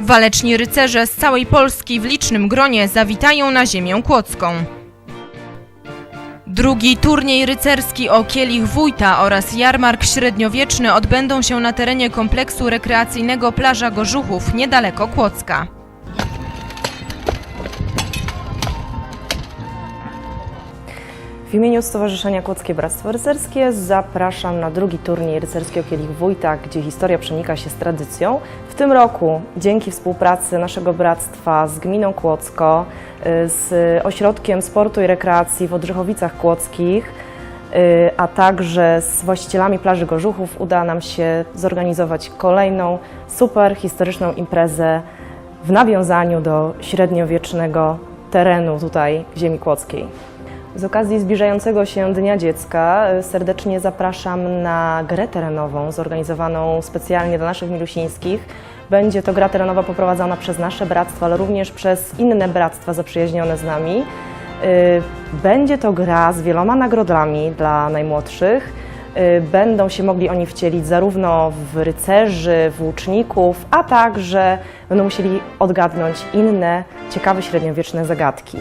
Waleczni rycerze z całej Polski w licznym gronie zawitają na ziemię kłodzką. Drugi turniej rycerski o Kielich Wójta oraz jarmark średniowieczny odbędą się na terenie kompleksu rekreacyjnego Plaża Gorzuchów niedaleko Kłodzka. W imieniu Stowarzyszenia Kłodzkie Bractwo Rycerskie zapraszam na drugi turniej rycerski o Kielich Wójta, gdzie historia przenika się z tradycją. W tym roku dzięki współpracy naszego bractwa z Gminą Kłodzko, y, z Ośrodkiem Sportu i Rekreacji w Odrzechowicach Kłodzkich, y, a także z właścicielami plaży Gorzuchów uda nam się zorganizować kolejną super historyczną imprezę w nawiązaniu do średniowiecznego terenu tutaj ziemi kłodzkiej. Z okazji zbliżającego się Dnia Dziecka y, serdecznie zapraszam na grę terenową zorganizowaną specjalnie dla naszych milusińskich. Będzie to gra terenowa poprowadzona przez nasze bractwo, ale również przez inne bractwa zaprzyjaźnione z nami. Y, Będzie to gra z wieloma nagrodami dla najmłodszych. Y, Będą się mogli oni wcielić zarówno w rycerzy, w łuczników, a także będą musieli odgadnąć inne ciekawe średniowieczne zagadki.